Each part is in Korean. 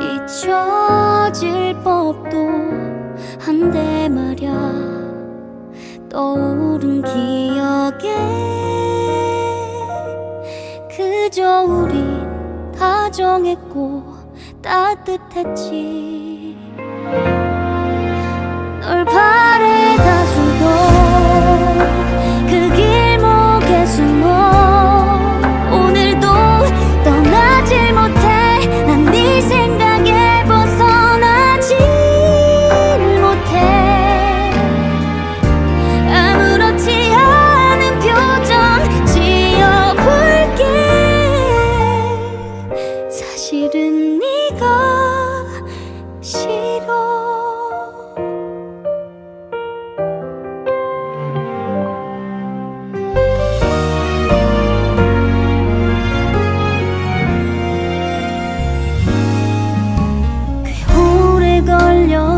잊혀질 법도 한데 말야. 떠오른 기억에 그저 우린 다정했고 따뜻했지.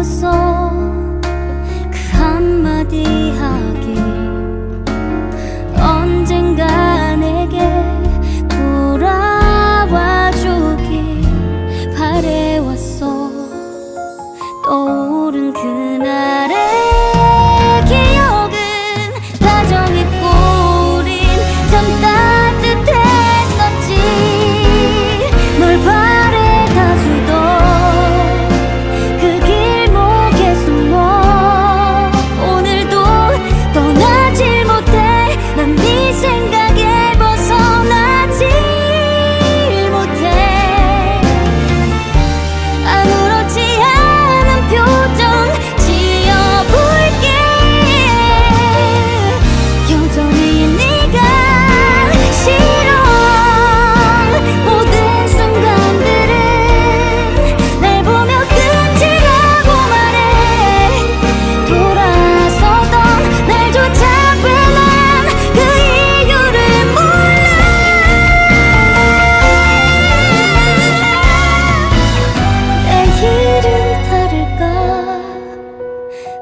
so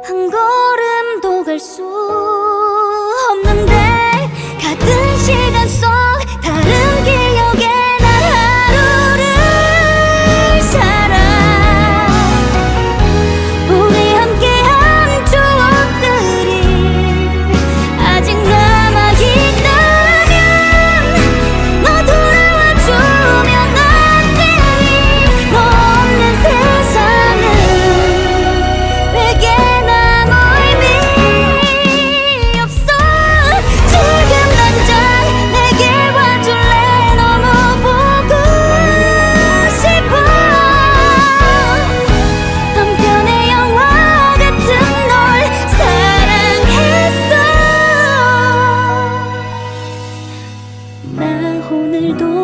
한 걸음도 갈 수 없는데 가득 나 오늘도